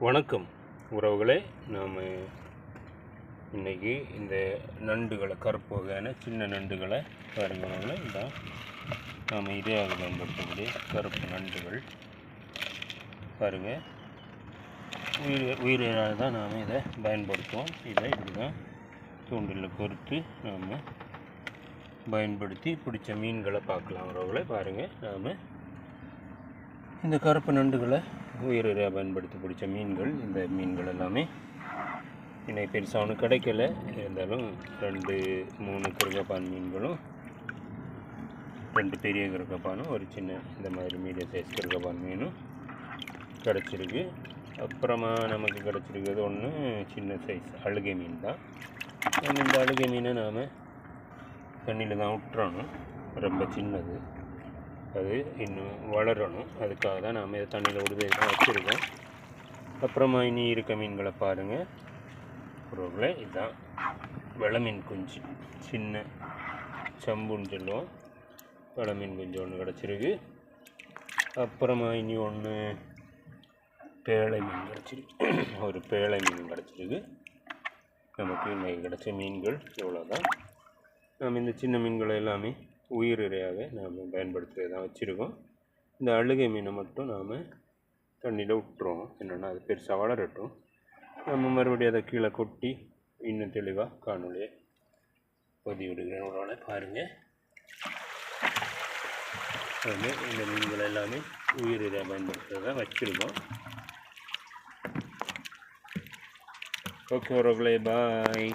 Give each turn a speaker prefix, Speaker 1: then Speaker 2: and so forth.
Speaker 1: வணக்கம் உறவுகளே நாம் இன்னைக்கு இந்த நண்டுகளை கருப்பு வகையான சின்ன நண்டுகளை பாருங்க உறவுகளே இதான் நாம் இதையாக பயன்படுத்தக்கூடிய கருப்பு நண்டுகள் பாருங்கள் உயிர் உயிரினால் தான் நாம் இதை பயன்படுத்துவோம். இதை இப்படி தான் தூண்டில் பொறுத்து நாம் பயன்படுத்தி பிடிச்ச மீன்களை பார்க்கலாம் உறவுகளை. பாருங்கள் நாம் இந்த கருப்பு நண்டுகளை உயிரிழையாக பயன்படுத்தி பிடிச்ச மீன்கள். இந்த மீன்கள் எல்லாமே இன்னைக்கு பெருசாக ஒன்றும் கிடைக்கல. இருந்தாலும் ரெண்டு மூணு கிருகப்பான் மீன்களும் ரெண்டு பெரிய கிருகப்பானும் ஒரு சின்ன இந்த மாதிரி மீடியம் சைஸ் கிருகப்பான் மீனும் கிடச்சிருக்கு. அப்புறமா நமக்கு கிடச்சிருக்கிறது ஒன்று சின்ன சைஸ் அழுகை மீன் தான் இந்த அழுகை மீனை நாம் தண்ணியில் தான் விட்டுறணும் ரொம்ப சின்னது. அது இன்னும் வளரணும். அதுக்காக தான் நாம் இதை தண்ணியில் விடுதே தான் வச்சுருக்கோம். அப்புறமா இனி இருக்க மீன்களை பாருங்கள் பொருளை இதுதான் வெளமீன் குஞ்சு. சின்ன சம்புன்னு சொல்லுவோம். வெளமீன் குஞ்சு ஒன்று கிடச்சிருக்கு. அப்புறமா இனி ஒன்று பேழை மீன் கிடச்சிருக்கு. ஒரு பேழை மீன் கிடச்சிருக்கு. நமக்கு இன்னைக்கு கிடச்ச மீன்கள் இவ்வளோதான் நாம் இந்த சின்ன மீன்களை எல்லாமே உயிர் இரையாக நாம் பயன்படுத்துகிறது தான் வச்சுருக்கோம். இந்த அழுகை மீனை மட்டும் நாம் தண்ணியில் விட்டுருவோம். என்னென்னா அது பெருசாக வளரட்டும். நம்ம மறுபடியும் அதை கீழே கொட்டி இன்னும் தெளிவாக காணொலியை பதிவிடுகிறேன். உடனே பாருங்கள் வந்து இந்த மீன்கள் எல்லாமே உயிர் இரையாக பயன்படுத்துறதை வச்சுருக்கோம். ஓகே உறவுகளே பாய்